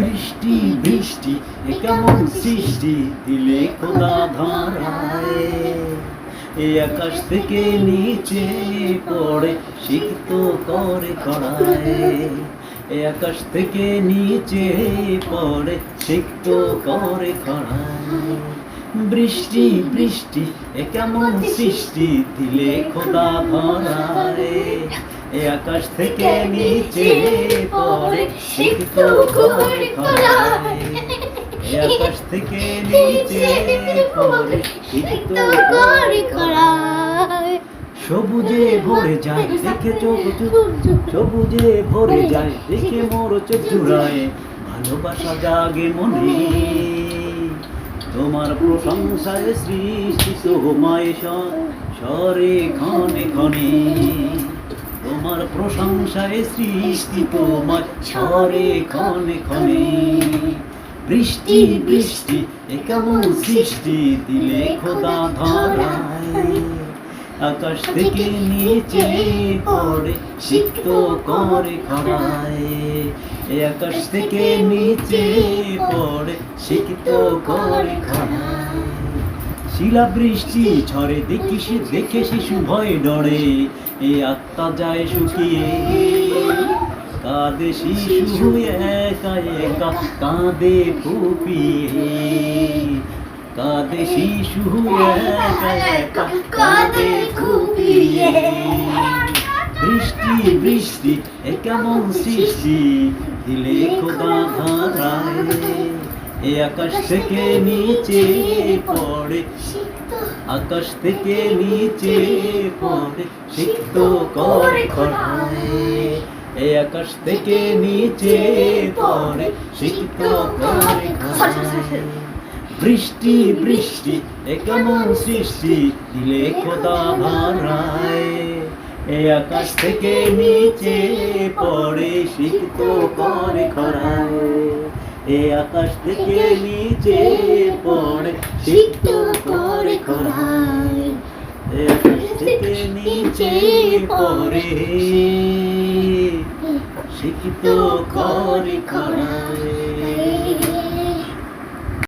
বৃষ্টি বৃষ্টি এ কেমন সৃষ্টি দিলে খোদা ধরায়। এই আকাশ থেকে নিচে পড়ে সিক্ত করে কড়ায় এই আকাশ থেকে নিচে পড়ে সিক্ত করে কড়ায় বৃষ্টি বৃষ্টি এ কেমন সৃষ্টি দিলে খোদা ধরায়। এ আকাশ থেকে নিচে পড়ে সিক্ত করে এ আকাশ থেকে নিচে পড়ে সিক্ত করে সবুজে ভরে যায় দেখে চোখ চোখ সবুজে ভরে যায় দেখে মোর চোখ জুড়ায়। ভালোবাসা জাগে মনে। তোমার প্রশংসায় সৃষ্টি তোমায় স্বরে ক্ষণে ক্ষণে। তোমার প্রশংসায় সৃষ্টি তোমার স্বরে ক্ষণে ক্ষণে। বৃষ্টি বৃষ্টি, এ কেমন সৃষ্টি দিলে খোদা ধরায়। আকাশ থেকে নিচে পড়ে সিক্ত করে খরায় এ আকাশ থেকে নিচে পড়ে সিক্ত করে খরায় শিলা বৃষ্টি ঝরে দেখি সে, দেখে শিশু ভয় ডরে। এ আত্মা যায় শুকিয়ে কাঁদে শিশু একা একা, কাঁদে ফুপিয়ে কাঁদে শিশু একা একা, কাঁদে ফুপিয়ে বৃষ্টি বৃষ্টি, এ কেমন সৃষ্টি? দিলে খোদা ধারায় এ আকাশ থেকে নিচে পড়ে আকাশ থেকে নিচে পড়ে সিক্ত করে খড়ায় এ আকাশ থেকে নিচে পড়ে সিক্ত করে বৃষ্টি বৃষ্টি এ কেমন সৃষ্টি দিলে খোদা ভারায় এ আকাশ থেকে নিচে পড়ে সিক্ত করে খরায় এ আকাশ থেকে নিচে পড়ে সিক্ত করে খরায় এ আকাশ থেকে নিচে পড়ে সিক্ত করে খরায়